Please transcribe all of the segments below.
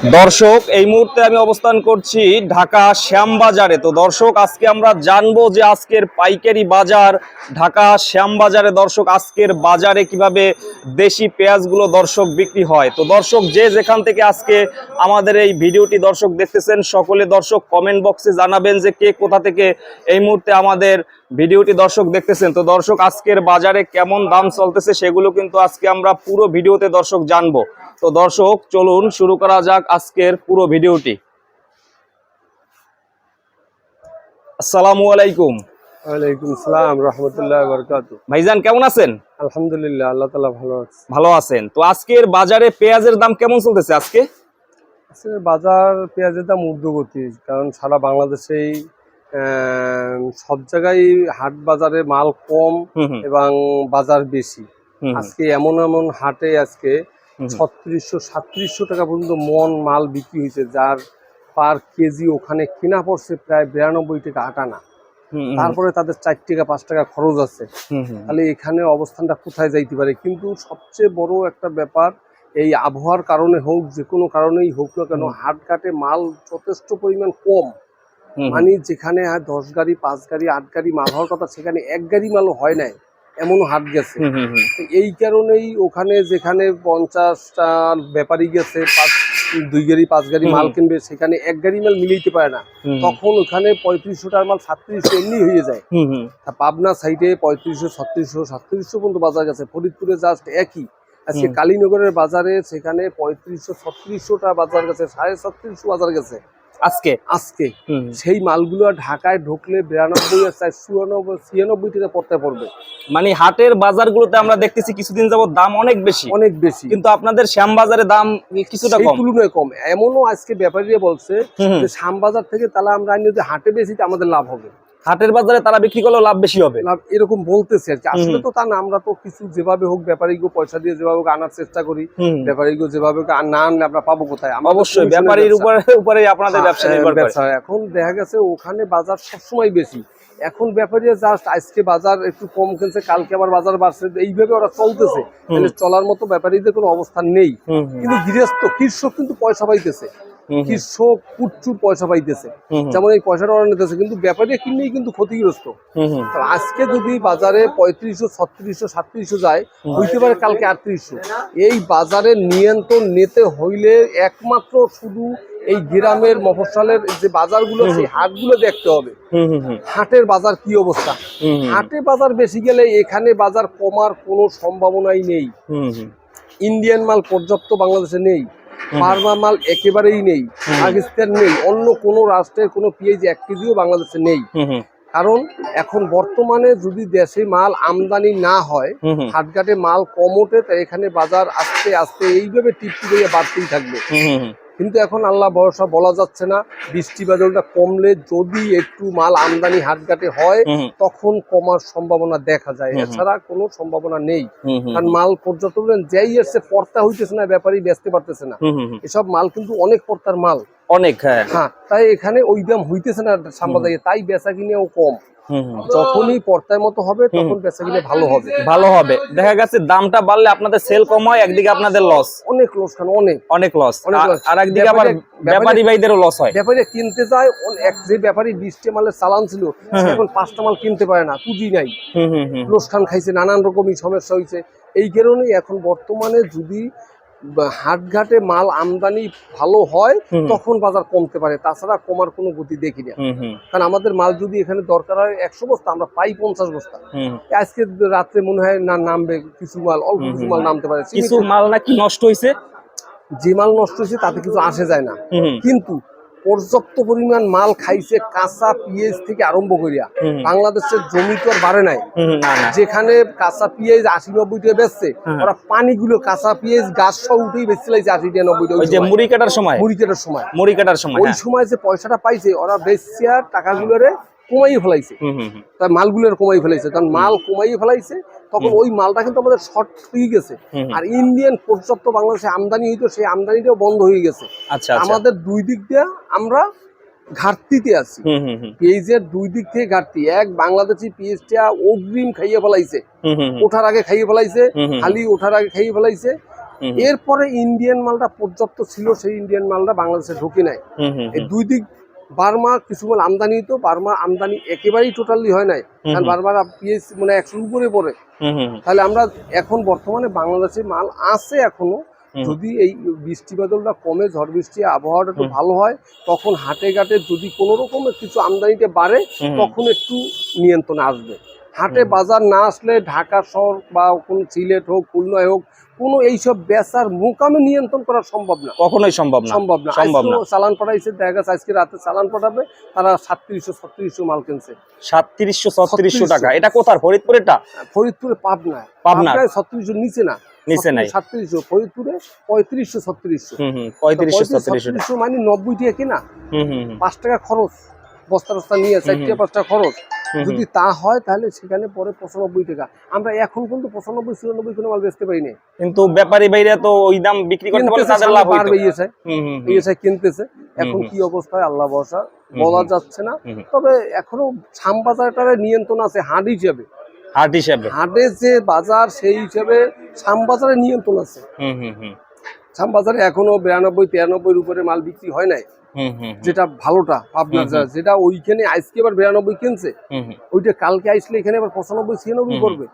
দর্শক, এই মুহূর্তে আমি অবস্থান করছি ঢাকা শ্যামবাজারে। তো দর্শক, আজকে আমরা জানব যে আজকের পাইকারি বাজার ঢাকা শ্যামবাজারে। দর্শক, আজকের বাজারে কীভাবে দেশি পেঁয়াজগুলো দর্শক বিক্রি হয়? তো দর্শক, যে যেখান থেকে আজকে আমাদের এই ভিডিওটি দর্শক দেখতেছেন, সকলে দর্শক কমেন্ট বক্সে জানাবেন যে কে কোথা থেকে এই মুহূর্তে আমাদের ভিডিওটি দর্শক দেখতেছেন। তো দর্শক, আজকের বাজারে কেমন দাম চলতেছে সেগুলো কিন্তু আজকে আমরা পুরো ভিডিওতে দর্শক জানব। তো দর্শক চলুন শুরু করা যাক আজকের পুরো ভিডিওটি। আসসালামু আলাইকুম। ওয়ালাইকুম সালাম রহমতুল্লাহ বরকাত ভাইজান কেমন আছেন? আলহামদুলিল্লাহ আল্লাহ তালা ভালো আছে। ভালো আছেন। তো আজকের বাজারে পেঁয়াজের দাম কেমন চলতেছে আজকে? আসলে বাজার পেঁয়াজের দাম ঊর্ধ্বগতি কারণ সারা বাংলাদেশেই সব জায়গায় হাট বাজারে মাল কম এবং বাজার বেশি। আজকে এমন এমন হাটে আজকে। ছত্রিশশো সাতত্রিশশো টাকা পর্যন্ত মন মাল বিক্রি হয়েছে যার পার কেজি ওখানে কিনা পড়ছে প্রায় বিরানব্বই টাকা আটানা তারপরে তাদের চার টাকা পাঁচ টাকা খরচ আছে। তাহলে এখানে অবস্থানটা কোথায় যাইতে পারে? কিন্তু সবচেয়ে বড় একটা ব্যাপার এই আবহাওয়ার কারণে হোক যে কোনো কারণেই হোক না কেন। হাটঘাটে মাল যথেষ্ট পরিমাণ কম। মানে যেখানে দশ গাড়ি পাঁচ গাড়ি আট গাড়ি মাল হওয়ার কথা সেখানে এক গাড়ি মালও হয় নাই। এমনও হাট গেছে। এই কারণেই ওখানে যেখানে পঞ্চাশটা ব্যাপারী গেছে পাঁচ দুই গাড়ি পাঁচ গাড়ি মাল কিনবে সেখানে এক গাড়ি মাল মিলাইতে পারে না। তখন ওখানে পঁয়ত্রিশশো টাকার মাল সাতত্রিশশো এমনি হয়ে যায়। তা পাবনা সাইডে পঁয়ত্রিশশো ছত্রিশশো সাতত্রিশশো পর্যন্ত বাজার গেছে। ফরিদপুরে জাস্ট একই। আজকে কালীনগরের বাজারে সেখানে পঁয়ত্রিশশো ছত্রিশশোটা বাজার গেছে সাড়ে ছত্রিশশো বাজার গেছে। আজকে? আজকে। সেই মালগুলো ঢাকায় ঢুকলে বিরানব্বই চুরানব্বই ছিয়ানব্বই টাকা পড়তে পড়বে। মানে হাটের বাজারগুলোতে আমরা দেখতেছি কিছুদিন যাবত দাম অনেক বেশি। অনেক বেশি। কিন্তু আপনাদের শ্যামবাজারে দাম কিছুটা কম। তুলনায় কম। এমনও আজকে ব্যাপারীরা বলছে যে শ্যাম শ্যামবাজার থেকে তাহলে আমরা আনি যদি হাটে বেশি আমাদের লাভ হবে। হাটের বাজারে তারা বিক্রি করলেও লাভ বেশি হবে। লাভ এরকম বলতেছে আর কি। আসলে তো তা না আমরা তো কিছু যেভাবে হোক ব্যাপারীকে পয়সা দিয়ে যেভাবে হোক আনার চেষ্টা করি। ব্যাপারীকে যেভাবে হোক না আনলে আমরা পাবো কোথায়? অবশ্যই ব্যাপারীর উপরে উপরে আপনাদের ব্যবসা হ্যাঁ, নির্ভর করে। এখন দেখা গেছে ওখানে বাজার সবসময় বেশি। এখন ব্যাপারী জাস্ট আজকে বাজার একটু কম খেলছে কালকে আবার বাজার বাড়ছে এইভাবে ওরা চলতেছে। চলার মতো ব্যাপারীদের কোনো অবস্থান নেই। কিন্তু গৃহস্থ কৃষক কিন্তু পয়সা পাইতেছে। কৃষক প্রচুর পয়সা পাইতেছে। যেমন এই পয়সাটা ওরা নিতেছে কিন্তু ব্যাপারী কিনলেই কিন্তু ক্ষতিগ্রস্ত। আজকে যদি বাজারে পঁয়ত্রিশশো ছত্রিশশো সাতত্রিশশো যায়। হইতে পারে কালকে আটত্রিশশো। এই বাজারে নিয়ন্ত্রণ নিতে হইলে একমাত্র শুধু এই গ্রামের মফস্বলের যে বাজারগুলো। সেই হাটগুলো দেখতে হবে। হাটের বাজার কি অবস্থা? হাটে বাজার বেশি গেলে এখানে বাজার কমার কোনো সম্ভাবনাই নেই। ইন্ডিয়ান মাল পর্যাপ্ত বাংলাদেশে নেই। হুম। বার্মা মাল একেবারেই নেই। পাকিস্তান নেই। অন্য কোনো রাষ্ট্রের কোনো পিএইচ এক কেজিও বাংলাদেশে নেই। কারণ এখন বর্তমানে যদি দেশে মাল আমদানি না হয় হাটঘাটে মাল কম ওঠে তাই এখানে বাজার আস্তে আস্তে এইভাবে টিপটি বাড়তেই থাকবে। কিন্তু এখন আল্লাহ ভরসা বলা যাচ্ছে না। বৃষ্টি বাদলটা কমলে যদি একটু মাল আমদানি হাটঘাটে হয় তখন কমার সম্ভাবনা দেখা যায়। এছাড়া কোনো সম্ভাবনা নেই। কারণ মাল বলেন যেই এসছে পর্তা হইতেছে না ব্যাপারী বেচতে পারতেছে না। এসব মাল কিন্তু অনেক পর্তার মাল। অনেক হ্যাঁ। হ্যাঁ তাই এখানে ওই দাম হইতেছে না সাম্বাদাইয়ে তাই বেচা কিনেও কম। যখনই মতো হবে তখন বেচা কিনে ভালো হবে। ভালো হবে। দেখা গেছে দামটা বাড়লে আপনাদের সেল কম হয় একদিকে আপনাদের লস অনেক লোকসান অনেক। অনেক লস আর একদিকে আবার ব্যাপারী- ভাইদেরও লস হয়। ব্যাপারী কিনতে যায় এক যে ব্যাপারী বিশটা মালের চালান ছিল এখন পাঁচটা মাল কিনতে পারে না পুঁজি নাই। লোকসান খাইছে নানান রকমই সমস্যা হয়েছে এই কারণেই এখন বর্তমানে যদি হাটঘাটে মাল আমদানি ভালো হয় তখন বাজার কমতে পারে। তাছাড়া কমার কোনো গতি দেখি না। কারণ আমাদের মাল যদি এখানে দরকার হয় একশো বস্তা আমরা পাই পঞ্চাশ বস্তা। আজকে রাত্রে মনে হয় না নামবে কিছু মাল অল্প কিছু মাল নামতে পারে। কিছু মাল নাকি নষ্ট হয়েছে যে মাল নষ্ট হয়েছে তাতে কিছু আসে যায় না। কিন্তু পর্যাপ্ত পরিমাণ মাল খাইছে কাঁচা পিঁয়াজ থেকে আরম্ভ করিয়া। বাংলাদেশের জমি তো আর বাড়ে নাই। যেখানে কাঁচা পেঁয়াজ আশি নব্বই টাকা বেচছে হ্যাঁ। ওরা পানিগুলো কাঁচা পেঁয়াজ গাছ সব উঠেই বেচতে লাগছে আশি টাকা নব্বই টাকা ওই যে মুড়ি কাটার সময়? মুড়ি কাটার সময়। মুড়ি কাটার সময় ওই হ্যাঁ। সময় যে পয়সাটা পাইছে ওরা বেচছে আর টাকাগুলোরে কমাই ফেলাইছে। তার মালগুলোর কমাই ফেলাইছে। কারণ মাল কমাই ফেলাইছে তখন ওই মালটা কিন্তু আমাদের শর্ট হয়ে গেছে। আর ইন্ডিয়ান পর্যাপ্ত বাংলাদেশে আমদানি হইতো সেই আমদানিটাও বন্ধ হয়ে গেছে। আচ্ছা আচ্ছা। আমাদের দুই দিক দিয়ে আমরা ঘাটতিতে আছি। পেঁয়াজের দুই দিক থেকে ঘাটতি। এক বাংলাদেশি পেঁয়াজটা অগ্রিম খাইয়ে ফেলাইছে। ওঠার আগে খাইয়ে ফেলাইছে। খালি ওঠার আগে খাইয়ে ফেলাইছে। এরপরে ইন্ডিয়ান মালটা পর্যাপ্ত ছিল সেই ইন্ডিয়ান মালটা বাংলাদেশে ঢুকে নাই। এই দুই দিক বার্মা কিছু মাল আমদানি তো বার্মা আমদানি একেবারেই টোটালি হয় নাই। কারণ বারবার পিএস মানে একশোর উপরে পড়ে। তাহলে আমরা এখন বর্তমানে বাংলাদেশে মাল আছে এখনও। যদি এই বৃষ্টি বাদলটা কমে ঝড় বৃষ্টি আবহাওয়াটা একটু ভালো হয় তখন হাটে ঘাটে যদি কোনো রকমের কিছু আমদানিতে বাড়ে তখন একটু নিয়ন্ত্রণে আসবে। হাটে বাজার না আসলে ঢাকা শহর বা কোনো সিলেট হোক খুলনায় হোক কোনো এইসব বেচার মুকামে নিয়ন্ত্রণ করা সম্ভব না। কখনোই সম্ভব না। সম্ভব না। সম্ভব না। চালান পাঠাইছে দেখা গেছে আজকে রাতে চালান পাঠাবে তারা সাতত্রিশশো ছত্রিশশো মাল কিনছে। সাতত্রিশশো ছত্রিশশো টাকা। এটা কোথার? ফরিদপুরেরটা? ফরিদপুরে পাবনায় পাবনার? ছত্রিশশো নিচে না। নিচে নাই। সাতত্রিশশো ফরিদপুরে পঁয়ত্রিশশো ছত্রিশশো। পঁয়ত্রিশশো ছত্রিশশো মানে নব্বই টাকা কিনা। পাঁচ টাকা খরচ। বস্তা টস্তা নিয়ে চার হুম, টাকা খরচ। যদি তা হয় তাহলে সেখানে পরে পঁচানব্বই টাকা। আমরা এখন কিন্তু পঁচানব্বই চুরানব্বই কোনো মাল বেচতে পারি না কিন্তু ব্যাপারী ভাইরা তো ওই দাম বিক্রি করতে পারলে কিনতেছে, তাদের লাভ হইতো। ইয়েছে হুম হুম হুম, ইয়েছে কিনতেছে। এখন কি অবস্থায় আল্লাহ ভরসা। বলা যাচ্ছে না। তবে এখনও সামবাজারটারে নিয়ন্ত্রণ আছে হাট হিসেবে। হাট হিসাবে। হাটে যে বাজার সেই হিসেবে সামবাজারে নিয়ন্ত্রণ আছে। হুম সামবাজারে এখনও বিরানব্বই তিরানব্বই উপরে মাল বিক্রি হয় নাই। যেটা ভালোটা আপনার। যেটা ওইখানে আজকে এবার বিরানব্বই কিনছে। ওইটা কালকে আসলে এখানে আবার পঁচানব্বই ছিয়ানব্বই করবে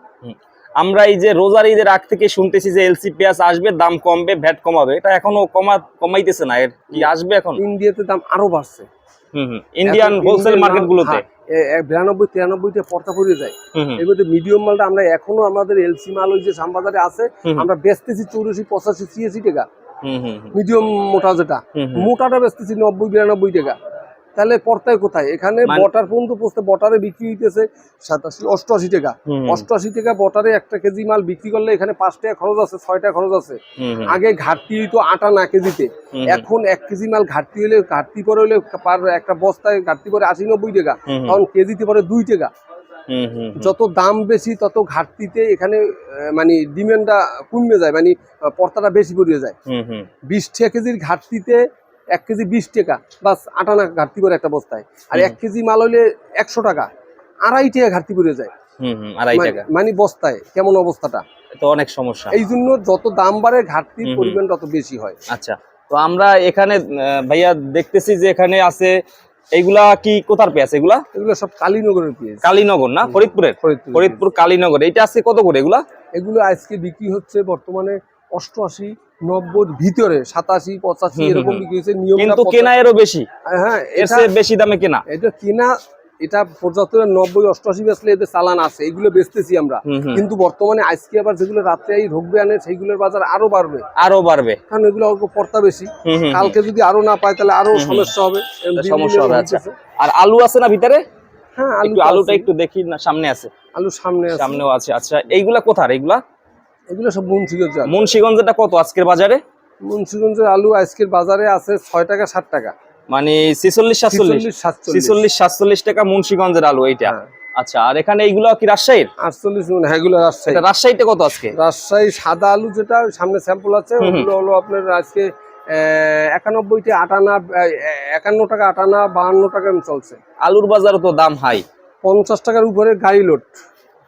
আমরা এই যে রোজার ঈদের আগ থেকে শুনতেছি যে এলসি পেঁয়াজ আসবে দাম কমবে ভ্যাট কমাবে। এটা এখনও কমা কমাইতেছে না এর কি আসবে এখন? ইন্ডিয়াতে দাম আরও বাড়ছে। ইন্ডিয়ান হোলসেল ইন্ডিয়ান মার্কেট গুলোতে। এ- এ- বিরানব্বই তিরানব্বইটা পর্তা পড়ে যায়। এর মধ্যে মিডিয়াম মালটা আমরা এখনও আমাদের এলসি মাল ওই যে সামবাজারে আছে আমরা বেচতেছি চৌরাশি পঁচাশি ছিয়াশি টাকা। মিডিয়াম মোটা যেটা। মোটাটা বেচতেছি নব্বই বিরানব্বই টাকা। তাহলে পর্তায় কোথায়? এখানে মানে- বটার পর্যন্ত পোস্তে বটারে বিক্রি হইতেছে সাতাশি অষ্টআশি টাকা। অষ্টআশি টাকা বটারে একটা কেজি মাল বিক্রি করলে এখানে পাঁচ টাকা খরচ আছে ছয় টাকা খরচ আছে। আগে ঘাটতি হইতো আটা না কেজিতে। এখন এক কেজি মাল ঘাটতি হলে ঘাটতি পরে হলে পার একটা বস্তায় ঘাটতি পরে আশি নব্বই টাকা। তখন কেজিতে পরে দুই টাকা। যত দাম বেশি তত ঘাটতিতে এখানে মানে ডিমান্ডটা কমে যায় মানে পর্তাটা বেশি পড়ে যায়। বিশ টাকা কেজির ঘাটতিতে এক কেজি বিশ টাকা বাস আটানা ঘাটতি করে একটা বস্তায়। আর এক কেজি মাল হইলে একশো টাকা আড়াই টাকা ঘাটতি পড়ে যায়। আড়াই মানে- টাকা। মানে বস্তায় কেমন অবস্থাটা? তো অনেক সমস্যা। এই জন্য যত দাম বাড়ে ঘাটতির। পরিমাণ তত বেশি হয়। আচ্ছা তো আমরা এখানে ভাইয়া দেখতেছি যে এখানে আছে এইগুলা কি কোথার পেঁয়াজ? এগুলা? এগুলো সব কালীনগরের পেঁয়াজ। কালীনগর না? ফরিদপুরের? ফরিদপুর কালীনগর। এটা আছে কত করে এগুলা? এগুলো আজকে বিক্রি হচ্ছে বর্তমানে অষ্টআশি নব্বই ভিতরে সাতাশি পঁচাশি এরকম বিক্রি হচ্ছে নিয়ম কিন্তু কেনা এরও বেশি। হ্যাঁ এর বেশি দামে কেনা? এটা কেনা এটা পর্যাপ্ত নব্বই অষ্টআশি বেচলে এদের চালান আছে এগুলো বেচতেছি আমরা। কিন্তু বর্তমানে আজকে আবার যেগুলো রাত্রে এই ঢুকবে আনে সেইগুলোর বাজার আরও বাড়বে। আরও বাড়বে। কারণ এগুলো অল্প পর্তা বেশি। কালকে যদি আরও না পায় তাহলে আরও। সমস্যা হবে। সমস্যা হবে, আচ্ছা। আর আলু আছে না ভিতরে? হ্যাঁ আলু আলুটা একটু দেখি না সামনে আছে। আলু সামনে সামনেও আছে আচ্ছা। এইগুলা কোথার এইগুলা? এগুলো সব মুন্সিগঞ্জ। মুন্সিগঞ্জেটা কত আজকের বাজারে? মুন্সিগঞ্জের আলু আজকের বাজারে আছে ছয় টাকা ষাট টাকা। মানে ছিচল্লিশ সাতচল্লিশ। ছিচল্লিশ সাতচল্লিশ। টাকা মুন্সিগঞ্জের আলু এইটা। হ্যাঁ। আচ্ছা আর এখানে এইগুলো কি রাজশাহীর? আটচল্লিশ মানে হ্যাঁ এগুলো রাজশাহী। রাজশাহীতে কত আজকে? রাজশাহী সাদা আলু যেটা সামনে স্যাম্পল আছে। ওগুলো হলো আপনার আজকে একানব্বইতে আটানা একান্ন টাকা আটানা বাহান্ন টাকা চলছে। আলুর বাজারও তো দাম হাই। পঞ্চাশ টাকার উপরে গাড়ি লোড।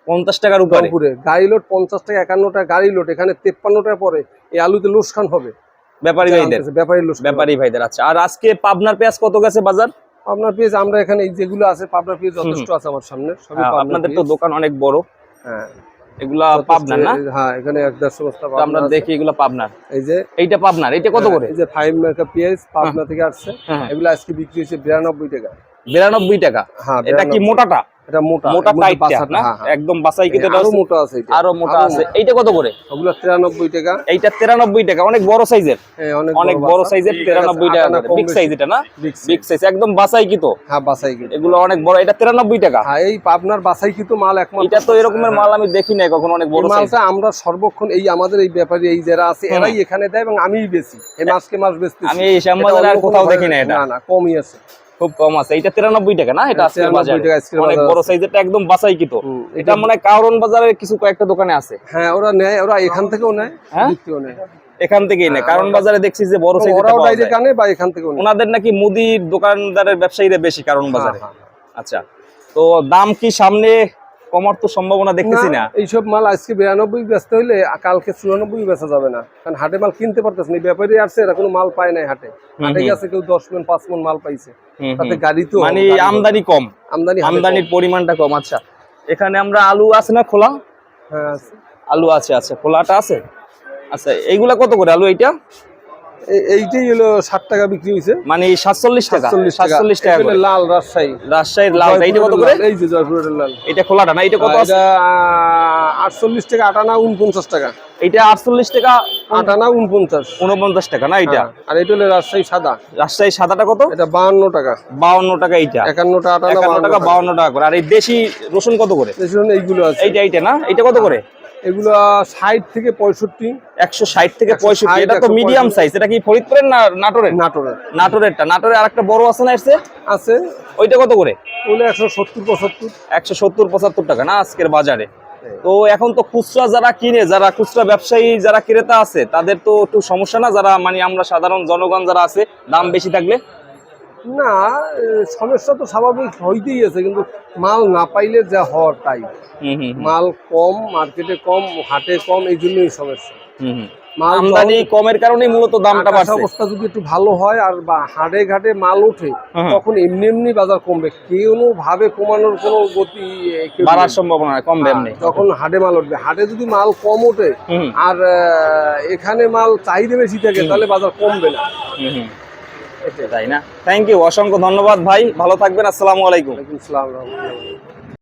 পঞ্চাশ টাকার উপরে? গাড়ি লোড পঞ্চাশ টাকা একান্ন টাকা গাড়ি লোড এখানে তেপ্পান্ন টাকা পরে এই আলুতে লোসখান হবে। ব্যাপারী ভাইদের। ব্যাপারী ব্যাপারী ভাইদের আচ্ছা। আর আজকে পাবনার পেঁয়াজ কত গেছে বাজার? আপনার পেজ আমরা এখানে যেগুলো আছে পাবনার পেজ যথেষ্ট আছে আমার সামনে হ্যাঁ, পাবনার আপনাদের তো দোকান অনেক বড়। হ্যাঁ। এগুলা পাবনার না? হ্যাঁ এখানে এক দেড়শো বস্তা আমরা দেখি এগুলা পাবনার। এই যে এইটা পাবনার এইটা কত হ্যাঁ, করে? এই যে ফাইভ পেঁয়াজ পাবনা থেকে আসছে। হ্যাঁ। এগুলো আজকে বিক্রি হচ্ছে বিরানব্বই টাকা। বিরানব্বই টাকা? হ্যাঁ এটা কি 92 মোটাটা? এটা মোটা মোটা না? হ্যাঁ, হ্যাঁ। একদম বাসাই কিন্তু আরও মোটা আছে এটা। আরও মোটা আছে। এইটা কত করে? ওগুলো তিরানব্বই টাকা। এইটা তিরানব্বই টাকা অনেক বড় সাইজের। হ্যাঁ, অনেক বড় সাইজের তিরানব্বই টাকা বিগ সাইজ এটা না? বিগ সাইজ একদম বাসাই কি হ্যাঁ কিন্তু। এগুলো অনেক বড় এটা তিরানব্বই টাকা। হ্যাঁ এই পাবনার বাসাই কিন্তু মাল একমাত্র এটা তো এরকমের মাল আমি দেখি নাই কখনো অনেক বড় সাইজ মালটা আমরা সর্বক্ষণ এই আমাদের এই ব্যাপারী এই যারা আছে এরাই এখানে দেয় এবং আমিই বেশি এই মাসকে মাস বেচতেছি। আমি এই শ্যামবাজারে আর কোথাও দেখি না এটা। না না কমই আছে। খুব কম আছে। এটা তিরানব্বই টাকা না? এটা হ্যাঁ, আজকের বাজারে। অনেক বড়। সাইজেরটা একদম বাসাই কিতো এটা মনে হয় কারণ বাজারের কিছু কয়েকটা দোকানে আছে। হ্যাঁ ওরা নেয় ওরা এখান থেকেও নেয় হ্যাঁ? নেয়। এখান থেকেই নেয়। কারণ বাজারে দেখছি যে বড় সাইজের ওরাও কানে বা এখান থেকে ওনাদের নাকি মুদির দোকানদারের ব্যবসায়ীরা বেশি কারণ বাজারে। হ্যাঁ, হ্যাঁ। আচ্ছা। তো দাম কি সামনে কমার তো সম্ভাবনা দেখতেছি না এইসব মাল আজকে বিরানব্বই ব্যস্ত হইলে কালকে চুরানব্বই বেচা যাবে না। কারণ হাটে মাল কিনতে পারতেছে না ব্যাপারী আসছে এরা কোনো মাল পায় নাই হাটে। হাটে গেছে কেউ দশ মন পাঁচ মন মাল পাইছে। তাতে গাড়ি তো মানে আমদানি কম। আমদানি আমদানির। পরিমাণটা কম আচ্ছা। এখানে আমরা আলু আছে না খোলা? হ্যাঁ আলু আছে আছে খোলাটা আছে? আচ্ছা এইগুলা কত করে আলু এইটা? এই- এইটাই হলো ষাট টাকা বিক্রি হয়েছে মানে সাতচল্লিশ টাকা। সাতচল্লিশ টাকা। টাকা লাল রাজশাহী। রাজশাহীর লাল এইটা কত করে? এই যে জয়পুরের লাল। এটা খোলাটা না এটা কত আটচল্লিশ টাকা আটানা উনপঞ্চাশ টাকা? এটা আটচল্লিশ টাকা আটানা উনপঞ্চাশ উনপঞ্চাশ টাকা না এটা হ্যাঁ, আর এটা হলো রাজশাহী সাদা। রাজশাহী সাদাটা কত? এটা বাহান্ন টাকা। বাউন্ন টাকা এইটা। একান্নটা আটানা একান্ন বাহান্ন টাকা টাকা। টাকা করে। আর এই দেশি রসুন কত করে? এইগুলো আছে। এইটা এইটা না? এটা কত করে? এগুলো ষাট থেকে পঁয়ষট্টি। একশো ষাট থেকে পঁয়ষট্টি এটা তো মিডিয়াম সাইজ এটা কি ফরিদপুরের না নাটোরের? নাটোরের। নাটোরেরটা। বড় আছে না এসছে আছে। ওইটা কত করে? ওগুলো একশো সত্তর পঁচাত্তর। একশো সত্তর পঁচাত্তর টাকা না আজকের বাজারে? তো এখন তো খুচরা যারা কিনে যারা খুচরা ব্যবসায়ী যারা ক্রেতা আছে তাদের তো একটু সমস্যা না? যারা মানে আমরা সাধারণ জনগণ যারা আছে দাম বেশি থাকলে? না সমস্যা তো স্বাভাবিক হইতেই আছে কিন্তু মাল না পাইলে যা হওয়ার তাই। মাল কম মার্কেটে কম হাটে কম এই জন্যই সমস্যা। আমদানি কমের কারণেই মূলত দামটা বাড়ছে। অবস্থা যদি একটু ভালো হয় আর বা হাটে ঘাটে মাল ওঠে তখন এমনি এমনি বাজার কমবে। কেউ ভাবে কমানোর কোনো গতি বাড়ার নেই। সম্ভাবনা কমবে হ্যাঁ, এমনি যখন হাটে মাল উঠবে। হাটে যদি মাল কম ওঠে আর এখানে মাল চাহিদা বেশি থাকে তাহলে বাজার কমবে না। তাই না থ্যাংক ইউ অসংখ্য ধন্যবাদ ভাই ভালো থাকবেন আসসালামু আলাইকুম আসসালাম।